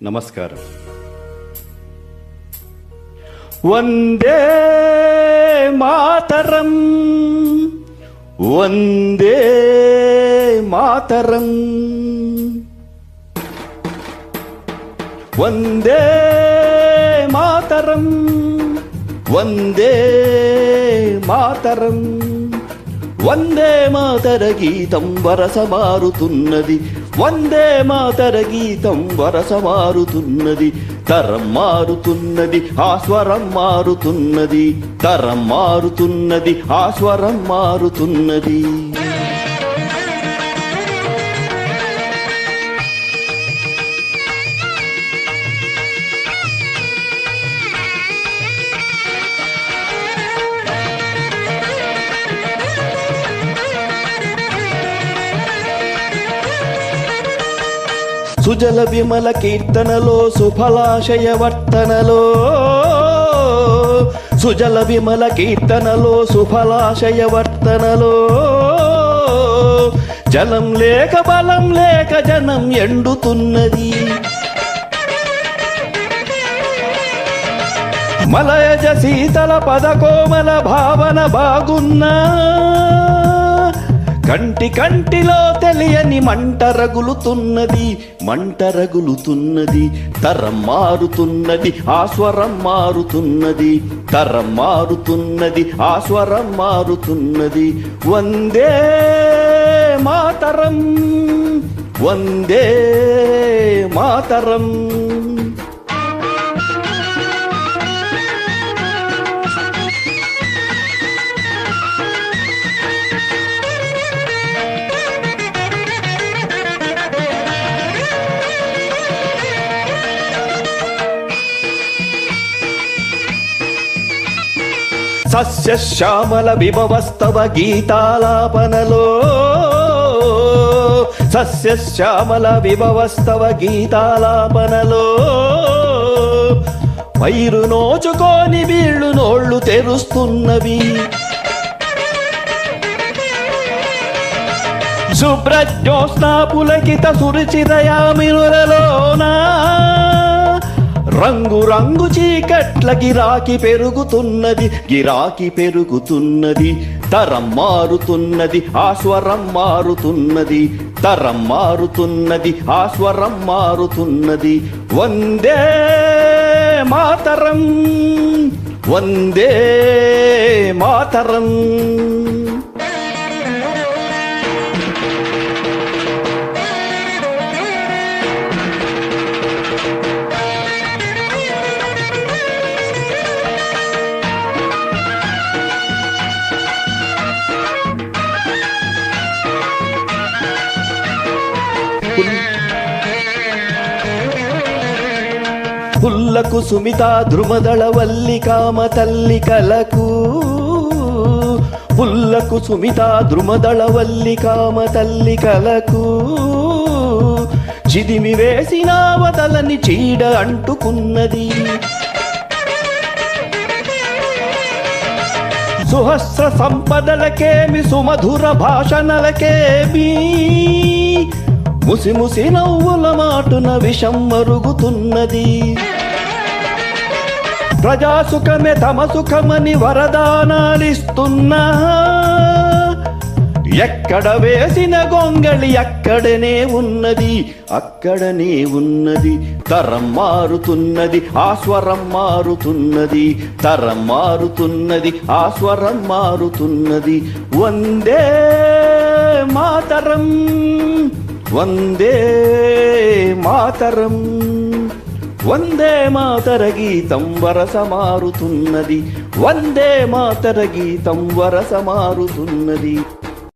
నమస్కారం వందే మాతరం వందే మాతరం వందే మాతరం వందే మాతరం వందే మాతర గీతం వరస మారుతున్నది వందే మాతర గీతం వరస మారుతున్నది తరం మారుతున్నది ఆ స్వరం మారుతున్నది. తరం మారుతున్నది ఆ స్వరం మారుతున్నది. సుజల విమల కీర్తనలో సుఫలాశయ వర్తనలో. సుజల విమల కీర్తనలో సుఫలాశయ వర్తనలో. జలం లేక బలం లేక జనం ఎండుతున్నది. మలయజ శీతల పదకోమల భావన బాగున్నా. కంటి కంటిలో తెలియని మంట రగులుతున్నది మంట రగులుతున్నది తరం మారుతున్నది ఆ స్వరం మారుతున్నది తరం మారుతున్నది ఆ స్వరం మారుతున్నది. వందే మాతరం వందే మాతరం. సస్యశ్యామల విభవస్తవ గీతాలాపనలో. సస్యశ్యామల విభవస్తవ గీతాలాపనలో. పైరు నోచుకొని వీళ్ళు నోళ్ళు తెరుస్తున్నవి. శుభ్రజ్యోత్స్నా పులకిత సురుచిరయామినులలోనా రంగు రంగు చీకట్ల గిరాకి పెరుగుతున్నది గిరాకి పెరుగుతున్నది తరం మారుతున్నది ఆ స్వరం మారుతున్నది తరం మారుతున్నది ఆ స్వరం మారుతున్నది. వందే మాతరం వందే మాతరం. పుల్లకు సుమిత ధ్రుమదళ వల్లి కామ తల్లి కలకు. పుల్లకు సుమిత ధ్రుమదళ వల్లి కామ తల్లి కలకు. చిదిమి వేసిన వదలని చీడ అంటుకున్నది. సుహస్ర సంపదలకేమి సుమధుర భాషణలకేమి ముసి ముసి నవ్వుల మాటున విషం మరుగుతున్నది. ప్రజాసుఖమే తమ సుఖమని వరదానాలిస్తున్నా. ఎక్కడ వేసిన గొంగళి అక్కడనే ఉన్నది అక్కడనే ఉన్నది. తరం మారుతున్నది ఆ స్వరం మారుతున్నది. తరం మారుతున్నది ఆ స్వరం మారుతున్నది. వందే మాతరం. వందే మాతరం. వందే మాతర గీతం వరస మారుతున్నది వందే మాతర గీతం వరస మారుతున్నది